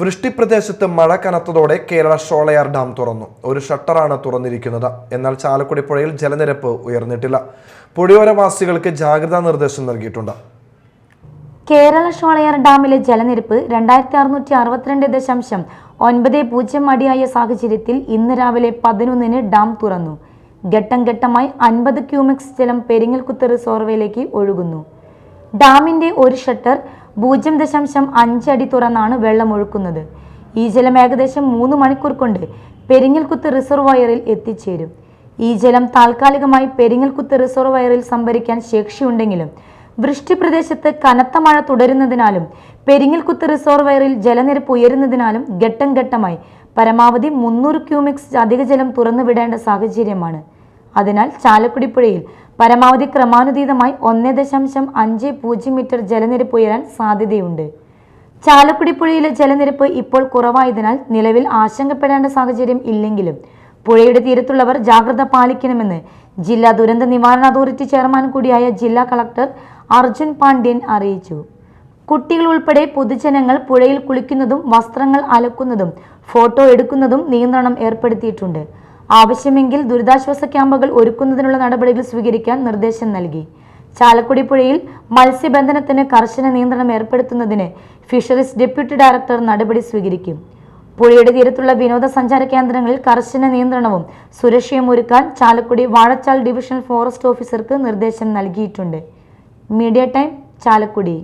വൃഷ്ടിപ്രദേശത്ത് മഴ കനത്തതോടെ കേരള ഷോളയാർ ഡാം തുറന്നു. ഒരു ഷട്ടറാണ് തുറന്നിരിക്കുന്നത്. എന്നാൽ ചാലക്കുടി പുഴയിൽ ജലനിരപ്പ് ഉയർന്നിട്ടില്ല. പുഴയോരവാസികൾക്ക് ജാഗ്രതാ നിർദ്ദേശം നൽകിയിട്ടുണ്ട്. കേരള ഷോളയാർ ഡാമിലെ ജലനിരപ്പ് രണ്ടായിരത്തി അറുന്നൂറ്റി അറുപത്തിരണ്ട് ദശാംശം ഒൻപത് പൂജ്യം അടിയായ സാഹചര്യത്തിൽ ഇന്ന് രാവിലെ പതിനൊന്നിന് ഡാം തുറന്നു. ഘട്ടം ഘട്ടമായി അൻപത് ക്യൂമെക്സ് ജലം പെരിങ്ങൽകുത്ത് റിസോർവയിലേക്ക് ഒഴുകുന്നു. ഡാമിന്റെ ഒരു ഷട്ടർ പൂജ്യം ദശാംശം അഞ്ച് അടി തുറന്നാണ് വെള്ളം ഒഴുക്കുന്നത്. ഈ ജലം ഏകദേശം മൂന്ന് മണിക്കൂർ കൊണ്ട് പെരിങ്ങൽകുത്ത് റിസർവയറിൽ എത്തിച്ചേരും. ഈ ജലം താൽക്കാലികമായി പെരിങ്ങൽകുത്ത് റിസർവയറിൽ സംഭരിക്കാൻ ശേഷിയുണ്ടെങ്കിലും വൃഷ്ടിപ്രദേശത്ത് കനത്ത മഴ തുടരുന്നതിനാലും പെരിങ്ങൽകുത്ത് റിസർവയറിൽ ജലനിരപ്പ് ഉയരുന്നതിനാലും ഘട്ടം ഘട്ടമായി പരമാവധി മുന്നൂറ് ക്യൂമിക്സ് അധിക ജലം തുറന്നുവിടേണ്ട സാഹചര്യമാണ്. അതിനാൽ ചാലക്കുടി പുഴയിൽ പരമാവധി ക്രമാനുതീതമായി ഒന്ന് ദശാംശം അഞ്ച് പൂജ്യം മീറ്റർ ജലനിരപ്പ് ഉയരാൻ സാധ്യതയുണ്ട്. ചാലക്കുടി പുഴയിലെ ജലനിരപ്പ് ഇപ്പോൾ കുറവായതിനാൽ നിലവിൽ ആശങ്കപ്പെടേണ്ട സാഹചര്യം ഇല്ലെങ്കിലും പുഴയുടെ തീരത്തുള്ളവർ ജാഗ്രത പാലിക്കണമെന്ന് ജില്ലാ ദുരന്ത നിവാരണ അതോറിറ്റി ചെയർമാൻ കൂടിയായ ജില്ലാ കളക്ടർ അർജുൻ പാണ്ഡ്യൻ അറിയിച്ചു. കുട്ടികൾ ഉൾപ്പെടെ പൊതുജനങ്ങൾ പുഴയിൽ കുളിക്കുന്നതും വസ്ത്രങ്ങൾ അലക്കുന്നതും ഫോട്ടോ എടുക്കുന്നതും നിയന്ത്രണം ഏർപ്പെടുത്തിയിട്ടുണ്ട്. ആവശ്യമെങ്കിൽ ദുരിതാശ്വാസ ക്യാമ്പുകൾ ഒരുക്കുന്നതിനുള്ള നടപടികൾ സ്വീകരിക്കാൻ നിർദ്ദേശം നൽകി. ചാലക്കുടി പുഴയിൽ മത്സ്യബന്ധനത്തിന് കർശന നിയന്ത്രണം ഏർപ്പെടുത്തുന്നതിന് ഫിഷറീസ് ഡെപ്യൂട്ടി ഡയറക്ടർ നടപടി സ്വീകരിക്കും. പുഴയുടെ തീരത്തുള്ള വിനോദസഞ്ചാര കേന്ദ്രങ്ങളിൽ കർശന നിയന്ത്രണവും സുരക്ഷയും ഒരുക്കാൻ ചാലക്കുടി വാഴച്ചാൽ ഡിവിഷണൽ ഫോറസ്റ്റ് ഓഫീസർക്ക് നിർദ്ദേശം നൽകിയിട്ടുണ്ട്. Media time Chalakudy.